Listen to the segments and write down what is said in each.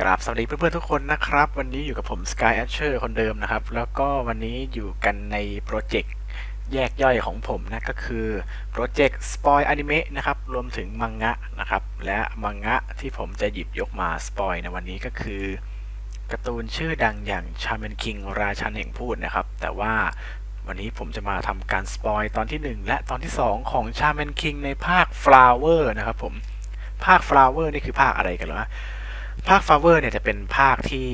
กราบสวัสดีเพื่อนๆทุกคนนะครับ วันนี้อยู่กับผม Sky Asher คนเดิมนะครับ แล้วก็วันนี้อยู่กันในโปรเจกต์แยกย่อยของผมนะก็คือโปรเจกต์ Spoil Anime นะครับรวมถึงมังงะนะครับ และมังงะที่ผมจะหยิบยกมาสปอยในวันนี้ก็คือการ์ตูนชื่อดังอย่าง Shaman King ราชันแห่งพูดนะครับ แต่ว่าวันนี้ผมจะมาทำการสปอยตอนที่ 1 และตอนที่ 2 ของ Shaman King ในภาค Flower นะครับผมภาค Flower นี่คือภาคอะไรกันหรอ ภาคฟาเวอร์เนี่ยจะเป็นภาคที่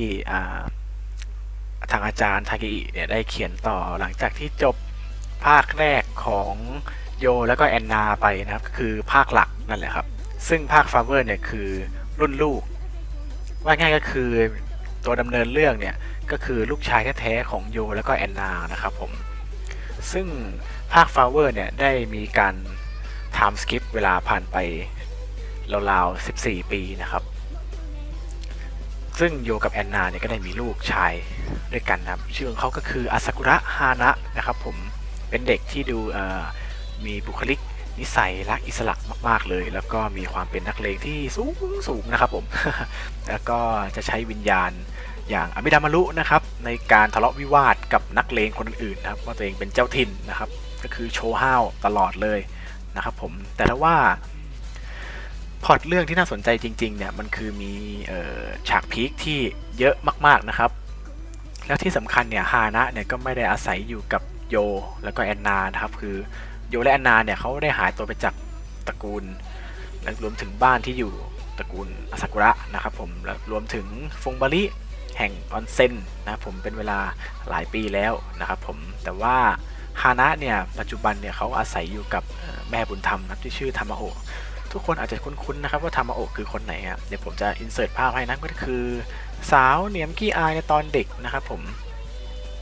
ทางอาจารย์ทาเกอิเนี่ยได้เขียนต่อหลังจากที่จบภาคแรกของโยแล้วก็แอนนาไปนะครับก็คือภาคหลักนั่นแหละครับ ซึ่งภาคฟาเวอร์เนี่ยคือรุ่นลูก ว่าง่ายก็คือตัวดำเนินเรื่องเนี่ยก็คือลูกชายแท้ๆของโยแล้วก็แอนนานะครับผมซึ่งภาคฟาเวอร์เนี่ยได้มีการไทม์สกิปเวลาผ่านไปราวๆ 14 ปีนะครับ ซึ่งโยกับแอนนาเนี่ยก็ได้มีลูกชายด้วยกันนะครับ ชื่อของเขาก็คืออาซากุระฮานะนะครับผมเป็นเด็กที่ดูมีบุคลิกนิสัยรักอิสระมาก ๆ เลย แล้วก็มีความเป็นนักเลงที่สูงสูงนะครับผม แล้วก็จะใช้วิญญาณอย่างอมิดามารุนะครับ ในการทะเลาะวิวาทกับนักเลงคนอื่นๆนะครับว่าตัวเองเป็นเจ้าถิ่นนะครับ ก็คือโชว์ห้าวตลอดเลยนะครับผมแต่ถ้าว่า พอดเรื่องที่น่าสนใจจริงๆเนี่ยมันคือมีฉากพีคที่เยอะมากๆนะครับ แล้วที่สำคัญเนี่ยฮานะเนี่ยก็ไม่ได้อาศัยอยู่กับโยแล้วก็แอนนานะครับคือโยและแอนนาเนี่ยเขาได้หายตัวไปจากตระกูลและรวมถึงบ้านที่อยู่ตระกูลอาซากุระนะครับผมและรวมถึงฟงบาริแห่งออนเซ็นนะผมเป็นเวลาหลายปีแล้วนะครับผมแต่ว่าฮานะเนี่ยปัจจุบันเนี่ยเขาอาศัยอยู่กับแม่บุญธรรมนะที่ชื่อธรรมโอ ทุกคนอาจจะคุ้นๆนะครับว่าทามาโอะคือคนไหนครับเดี๋ยวผมจะอินเสิร์ตภาพให้นะก็คือสาวเหนียมกี้อายในตอนเด็กนะครับผม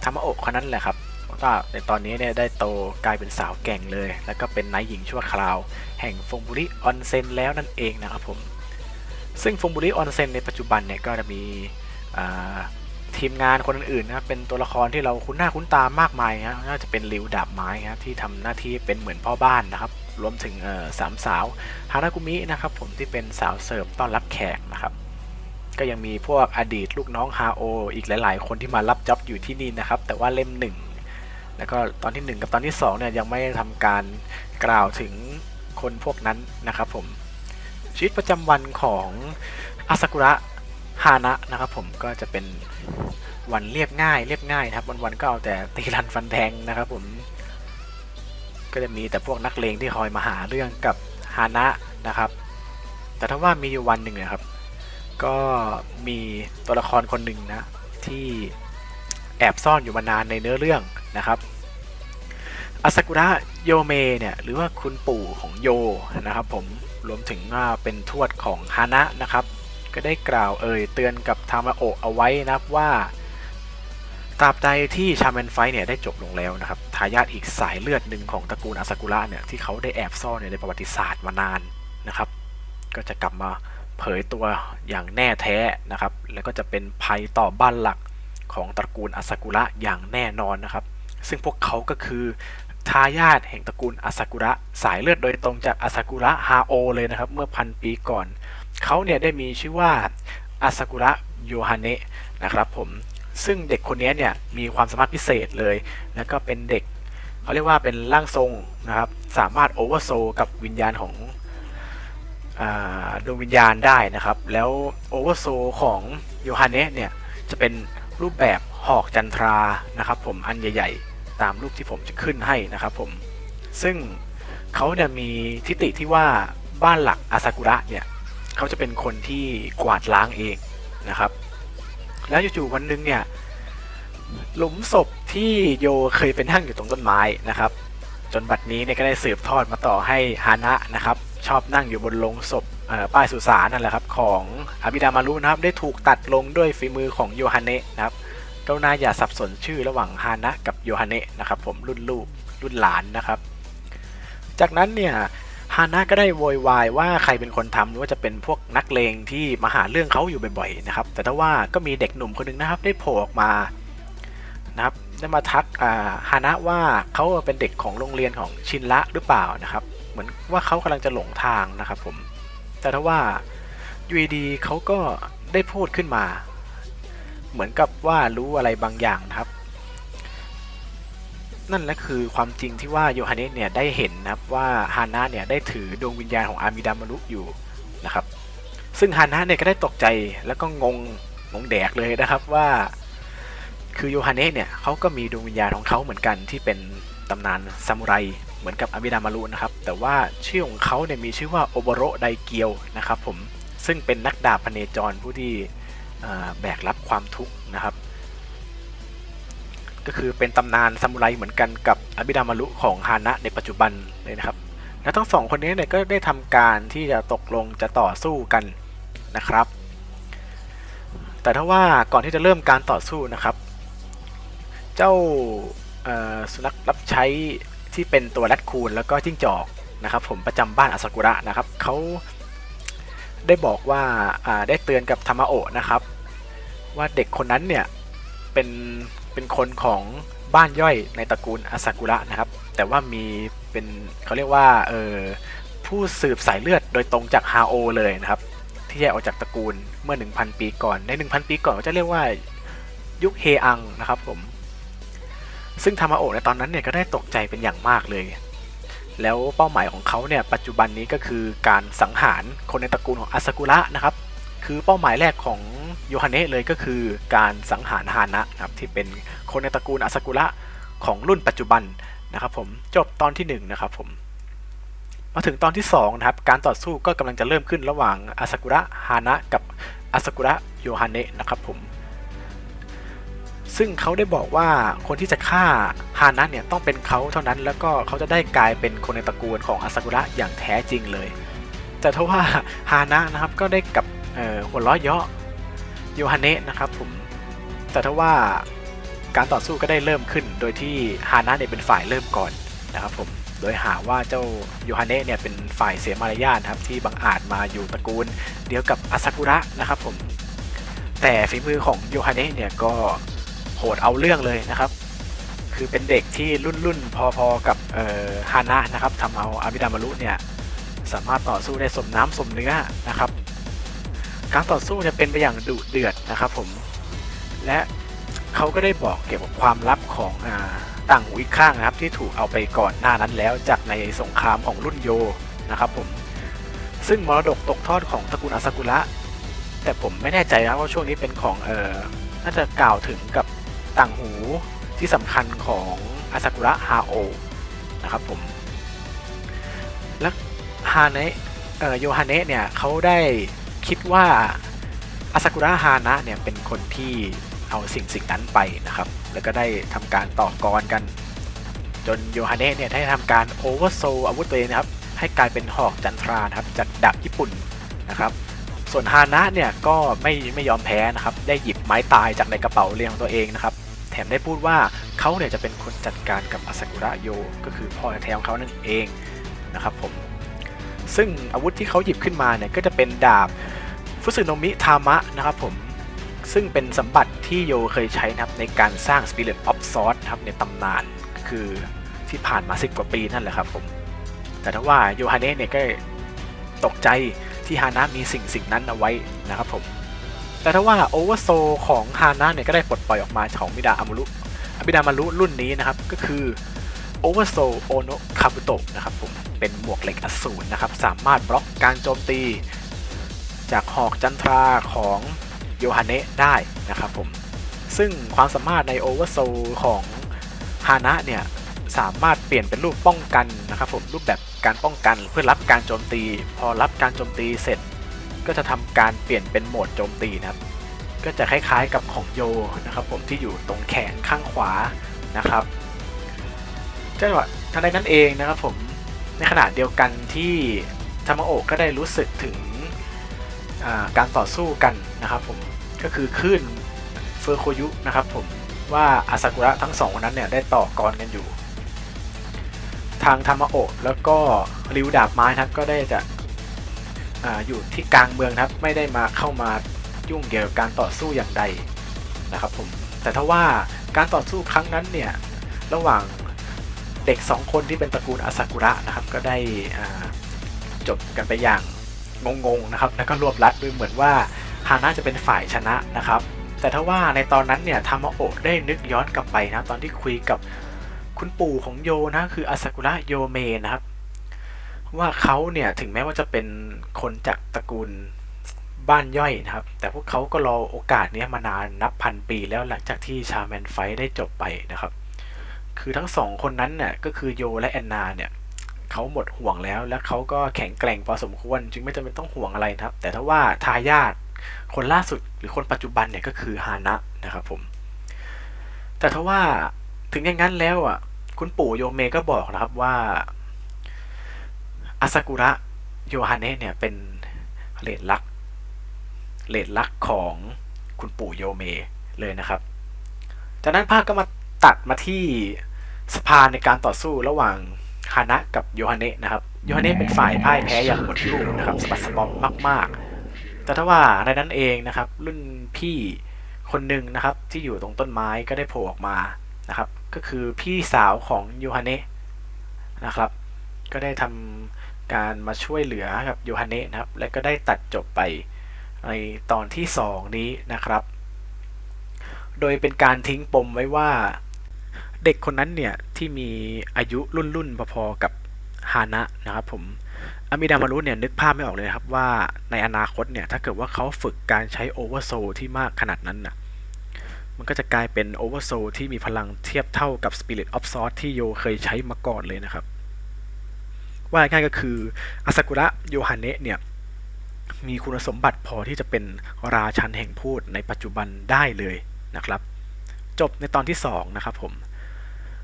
ทามาโอะคนนั้นแหละครับก็ในตอนนี้เนี่ยได้โตกลายเป็นสาวแก่งเลย แล้วก็เป็นนายหญิงชั่วคราว แห่งฟงบุริออนเซ็นแล้วนั่นเองนะครับผมซึ่งฟงบุริออนเซ็นในปัจจุบันเนี่ยก็จะมี ทีมงานคนอื่นๆนะครับเป็นตัวละครที่เราคุ้นหน้าคุ้นตามากมายครับน่าจะเป็นริวดาบไม้ครับที่ทำหน้าที่เป็นเหมือนพ่อบ้านนะครับ รวมถึงสามสาวฮานากุมินะครับผมที่เป็นสาวเสิร์ฟต้อนรับแขกนะครับก็ยังมีพวกอดีตลูกน้องฮาโออีกหลาย ๆ คนที่มารับจ็อบอยู่ที่นี่นะครับ แต่ว่าเล่มหนึ่งแล้วก็ตอนที่ 1 กับตอนที่2เนี่ยยังไม่ทำการกล่าวถึงคนพวกนั้นนะครับผมชีวิตประจำวันของอาซากุระ ฮานะนะครับผมก็จะเป็นวันเรียบง่ายเรียบง่ายนะครับวันๆก็เอาแต่ตีรันฟันแทงนะครับผมก็จะมีแต่พวกนักเลงที่คอยมาหาเรื่องกับฮานะนะครับ แต่ถ้าว่ามีอยู่วันหนึ่งนะครับ ก็มีตัวละครคนหนึ่งนะที่แอบซ่อนอยู่มานานในเนื้อเรื่องนะครับอาซากุระโยเมเนี่ยหรือว่าคุณปู่ของโยนะครับผมรวมถึงว่าเป็นทวดของฮานะนะครับ ก็ได้กล่าวเอ่ยเตือนกับทามาโอะเอาไว้นะครับว่าตราบใดที่ชาแมนไฟเนี่ยได้จบลงแล้วนะครับทายาทอีกสายเลือดหนึ่งของตระกูลอาซากุระเนี่ยที่เขาได้แอบซ่อนในประวัติศาสตร์มานานนะครับ ก็จะกลับมาเผยตัวอย่างแน่แท้นะครับ แล้วก็จะเป็นภัยต่อบ้านหลักของตระกูลอาซากุระอย่างแน่นอนนะครับ ซึ่งพวกเขาก็คือทายาทแห่งตระกูลอาซากุระสายเลือดโดยตรงจากอาซากุระฮาโอเลยนะครับ เมื่อพันปีก่อน เขาเนี่ยได้มีชื่อว่าอาซากุระโยฮาเนะนะครับผมซึ่งเด็กคนนี้เนี่ยมีความสามารถพิเศษเลย แล้วก็เป็นเด็กเขาเรียกว่าเป็นร่างทรงนะครับ สามารถโอเวอร์โซกับวิญญาณของดวงวิญญาณได้นะครับ แล้วโอเวอร์โซของโยฮันเนสเนี่ยจะเป็นรูปแบบหอกจันทรานะครับ ผมอันใหญ่ ๆ ตามรูปที่ผมจะขึ้นให้นะครับผมซึ่งเขาเนี่ยมีทิฏฐิที่ว่าบ้านหลักอาซากุระเนี่ย เขาจะเป็นคนที่กวาดล้างเองนะครับ แล้วจู่ๆวันหนึ่งเนี่ยหลุมศพที่โยเคยเป็นนั่งอยู่ตรงต้นไม้นะครับ จนบัดนี้เนี่ยก็ได้สืบทอดมาต่อให้ฮานะนะครับ ชอบนั่งอยู่บนโลงศพป้ายสุสานนั่นแหละครับ ของอาบิดามารุนะครับ ได้ถูกตัดลงด้วยฝีมือของโยฮันเนะนะครับก็น่าอย่าสับสนชื่อระหว่างฮานะกับโยฮันเนะนะครับ ผมรุ่นลูกรุ่นหลานนะครับ จากนั้นเนี่ย ฮานะก็ได้โวยวายว่าใครเป็นคนทำหรือว่าจะเป็นพวกนักเลงที่มาหาเรื่องเขาอยู่บ่อยๆนะครับ แต่ถ้าว่าก็มีเด็กหนุ่มคนนึงนะครับ ได้โผล่ออกมานะครับได้มาทักฮานะว่าเขาเป็นเด็กของโรงเรียนของชินละหรือเปล่านะครับ เหมือนว่าเขากำลังจะหลงทางนะครับผม แต่ถ้าว่ายูดีเขาก็ได้พูดขึ้นมา เหมือนกับว่ารู้อะไรบางอย่างนะครับ นั่นแหละคือความจริงที่ว่าโยฮันเนสเนี่ยได้เห็นนะครับว่าฮานะเนี่ยได้ถือดวงวิญญาณของอามิดามารุอยู่นะครับ ซึ่งฮานะเนี่ยก็ได้ตกใจแล้วก็งงงงแดกเลยนะครับว่า คือโยฮันเนสเนี่ยเขาก็มีดวงวิญญาณของเขาเหมือนกันที่เป็นตำนานซามูไรเหมือนกับอามิดามารุนะครับแต่ว่าชื่อของเขาเนี่ยมีชื่อว่าโอโบโรไดเกียวนะครับผมซึ่งเป็นนักดาบพเนจรผู้ที่แบกรับความทุกข์นะครับ ก็คือเป็นตำนานซามูไรเหมือนกันกับอบิดามารุของฮานะในปัจจุบันเลยนะครับ และทั้งสองคนนี้เนี่ยก็ได้ทำการที่จะตกลงจะต่อสู้กันนะครับ แต่ถ้าว่าก่อนที่จะเริ่มการต่อสู้นะครับ เจ้าสุนัขรับใช้ที่เป็นตัวแรดคูนแล้วก็จิ้งจอกนะครับผมประจำบ้านอาซากุระนะครับเขาได้บอกว่าาได้เตือนกับธรรมโอนะครับ ว่าเด็กคนนั้นเนี่ยเป็น เป็นคนของบ้านย่อยในตระกูลอาซากุระนะครับ แต่ว่ามีเป็นเขาเรียกว่าเออผู้สืบสายเลือดโดยตรงจากฮาโอเลยนะครับ ที่แยกออกจากตระกูลเมื่อ 1,000 ปีก่อนใน 1,000 ปีก่อนก็จะเรียกว่ายุคเฮอังนะครับผม ซึ่งธรรมโอในตอนนั้นเนี่ยก็ได้ตกใจเป็นอย่างมากเลย แล้วเป้าหมายของเขาเนี่ยปัจจุบันนี้ก็คือการสังหารคนในตระกูลของอาซากุระนะครับ คือเป้าหมายแรกของ โยฮันเนะเลยก็คือการสังหารฮานะนะครับที่เป็นคนในตระกูลอาซากุระของรุ่นปัจจุบันนะครับผมจบตอนที่หนึ่งนะครับผมมาถึงตอนที่สองนะครับการต่อสู้ก็กำลังจะเริ่มขึ้นระหว่างอาซากุระฮานะกับอาซากุระโยฮันเนะนะครับผมซึ่งเขาได้บอกว่าคนที่จะฆ่าฮานะเนี่ยต้องเป็นเขาเท่านั้น แล้วก็เขาจะได้กลายเป็นคนในตระกูลของอาซากุระอย่างแท้จริงเลย แต่ทว่าฮานะนะครับก็ได้กับหัวล้อเยาะ โยฮันเนะนะครับผมแต่ทว่าการต่อสู้ก็ได้เริ่มขึ้น โดยที่ฮานะเนี่ยเป็นฝ่ายเริ่มก่อนนะครับผมโดยหาว่าเจ้าโยฮันเนะเนี่ยเป็นฝ่ายเสียมารยาทครับที่บังอาจมาอยู่ตระกูล เดียวกับอาซากุระนะครับผมแต่ฝีมือของโยฮันเนะเนี่ยก็โหดเอาเรื่องเลยนะครับ คือเป็นเด็กที่รุ่นรุ่นๆพอๆกับฮานะนะครับทำเอาอาบิดามารุเนี่ยสามารถต่อสู้ได้สมน้ำสมเนื้อนะครับ การต่อสู้จะเป็นไปอย่างดุเดือดนะครับผมและเขาก็ได้บอกเกี่ยวกับความลับของอต่างหูอีกข้างนะครับ ที่ถูกเอาไปก่อนหน้านั้นแล้วจากในสงครามของรุ่นโยนะครับผมซึ่งมรดกตกทอดของตระกูลอาซากุระแต่ผมไม่แน่ใจนะว่าช่วงนี้เป็นของเออน่าจะกล่าวถึงกับต่างหูที่สำคัญของอาซากุระฮาโอนะครับผมและฮาเนะเอโยฮาเนะเนี่ยเขาได้ คิดว่าอาซากุระฮานะเนี่ยเป็นคนที่เอาสิ่งสิ่งนั้นไปนะครับ แล้วก็ได้ทำการต่อกรกัน จนโยฮาเนะเนี่ยได้ทำการโอเวอร์โซอาวุธตัวเองนะครับ ให้กลายเป็นหอกจันทรานะครับจากดาบญี่ปุ่นนะครับส่วนฮานะเนี่ยก็ไม่ไม่ยอมแพ้นะครับ ได้หยิบไม้ตายจากในกระเป๋าเรียงของตัวเองนะครับ แถมได้พูดว่าเขาเนี่ยจะเป็นคนจัดการกับอาซากุระโย ก็คือพ่อแท้ของเขานั่นเองนะครับผม ซึ่งอาวุธที่เขาหยิบขึ้นมาเนี่ยก็จะเป็นดาบฟุสึโนมิทามะนะครับผมซึ่งเป็นสมบัติที่โยเคยใช้นะครับในการสร้าง Spirit of Sword นะครับในตำนานคือที่ผ่านมา 10 กว่าปีนั่นแหละครับผม แต่ถ้าว่าโยฮาเนะเนี่ยก็ตกใจที่ฮานะมีสิ่งสิ่งนั้นเอาไว้นะครับผม แต่ถ้าว่าโอเวอร์โซของฮานะเนี่ยก็ได้ปลดปล่อยออกมาของมิดาอามุรุมิดามารุรุ่นนี้นะครับ ก็คือ โอเวอร์โซโอโนคาบุโตะนะครับผมเป็นหมวกเหล็กอสูรนะครับ สามารถบล็อกการโจมตี จากหอกจันทราของโยฮาเนะได้นะครับผมซึ่งความสามารถในโอเวอร์โซของฮานะเนี่ยสามารถเปลี่ยนเป็นรูปป้องกันนะครับผมรูปแบบการป้องกันเพื่อรับการโจมตี พอรับการโจมตีเสร็จ ก็จะทำการเปลี่ยนเป็นโหมดโจมตีนะครับ ก็จะคล้ายๆกับของโยนะครับผมที่อยู่ตรงแขนข้างขวานะครับ จังหวะทันใดนั้นเองนะครับผมในขณะเดียวกันที่ธรรมโอะก็ได้รู้สึกถึงการต่อสู้กันนะครับผมก็คือคลื่นเฟอร์โคยุนะครับผมว่าอาซากุระทั้งสองคนนั้นเนี่ยได้ต่อกรกันอยู่ ทางธรรมโอะแล้วก็ริวดาบไม้ครับก็ได้จะออยู่ที่กลางเมืองครับไม่ได้มาเข้ามายุ่งเกี่ยวกับการต่อสู้อย่างใดนะครับผมแต่ถ้าว่าการต่อสู้ครั้งนั้นเนี่ยระหว่าง เด็กสองคนที่เป็นตระกูลอาซากุระนะครับ ก็ได้จบกันไปอย่างงงๆนะครับ แล้วก็รวบลัดดูเหมือนว่าฮานะจะเป็นฝ่ายชนะนะครับ แต่ถ้าว่าในตอนนั้นเนี่ยทามาโอะได้นึกย้อนกลับไปนะตอนที่คุยกับคุณปู่ของโยนะคืออาซากุระโยเมะนะครับว่าเขาเนี่ยถึงแม้ว่าจะเป็นคนจากตระกูลบ้านย่อยนะครับ แต่พวกเขาก็รอโอกาสเนี้ยมานานนับพันปีแล้วหลังจากที่ชาแมนไฟท์ได้จบไปนะครับ คือทั้งสองคนนั้นเนี่ยก็คือโยและแอนนาเนี่ยเขาหมดห่วงแล้ว และเขาก็แข็งแกร่งพอสมควร จึงไม่จำเป็นต้องห่วงอะไรนะครับ แต่ถ้าว่าทายาทคนล่าสุดหรือคนปัจจุบันเนี่ยก็คือฮานะนะครับผม แต่ถ้าว่าถึงอย่างนั้นแล้วอะคุณปู่โยเมก็บอกนะครับว่าอาซากุระโยฮาเนะเนี่ยเป็นเลดลักเลดลักของคุณปู่โยเมเลยนะครับ จากนั้นภาพก็มา ตัดมาที่สะพาในการต่อสู้ระหว่างฮานะกับโยฮาเนะนะครับโยฮาเนะเป็นฝ่ายพ่ายแพ้อย่างหมดรูปนะครับสะบัดสะบอมมาก ๆ แต่ถ้าว่าในนั้นเองนะครับ รุ่นพี่คนหนึ่งนะครับที่อยู่ตรงต้นไม้ก็ได้โผล่ออกมานะครับ ก็คือพี่สาวของโยฮาเนะนะครับ ก็ได้ทำการมาช่วยเหลือกับโยฮาเนะนะครับ และก็ได้ตัดจบไปในตอนที่ 2 นี้นะครับ โดยเป็นการทิ้งปมไว้ว่า เด็กคนนั้นเนี่ยที่มีอายุรุ่นรุ่นพอๆกับฮานะนะครับผมอามิดามารุเนี่ยนึกภาพไม่ออกเลยครับว่าในอนาคตเนี่ยถ้าเกิดว่าเขาฝึกการใช้โอเวอร์โซที่มากขนาดนั้นน่ะมันก็จะกลายเป็นโอเวอร์โซที่มีพลังเทียบเท่ากับ Spirit of s o r d ที่โยเคยใช้มาก่อนเลยนะครับ ว่าง่ายก็คืออาซากุระโยฮาเนะเนี่ยมีคุณสมบัติพอที่จะเป็นราชันแห่งพูดในปัจจุบันได้เลยนะครับ จบในตอนที่ 2 นะครับผม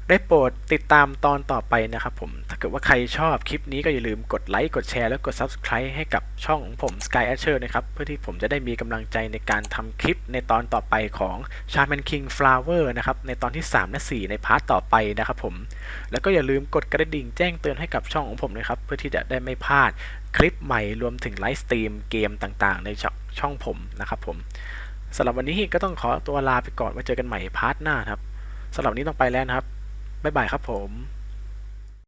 ได้โปรดติดตามตอนต่อไปนะครับผม ถ้าเกิดว่าใครชอบคลิปนี้ก็อย่าลืมกดไลค์ กดแชร์แล้วกด Subscribe ให้กับช่องของผม Sky Asher นะครับ เพื่อที่ผมจะได้มีกำลังใจในการทำคลิปในตอนต่อไปของ Shaman King Flower นะครับ ในตอนที่ 3 และ 4 ในพาร์ทต่อไปนะครับผม แล้วก็อย่าลืมกดกระดิ่งแจ้งเตือนให้กับช่องของผมนะครับ เพื่อที่จะได้ไม่พลาดคลิปใหม่รวมถึงไลฟ์สตรีมเกมต่างๆ ในช่องช่องผมนะครับผมสำหรับวันนี้ก็ต้องขอตัวลาไปก่อนไว้เจอกันใหม่พาร์ทหน้าครับสำหรับนนี้ต้องไปแล้วนะครับ บ๊ายบายครับผม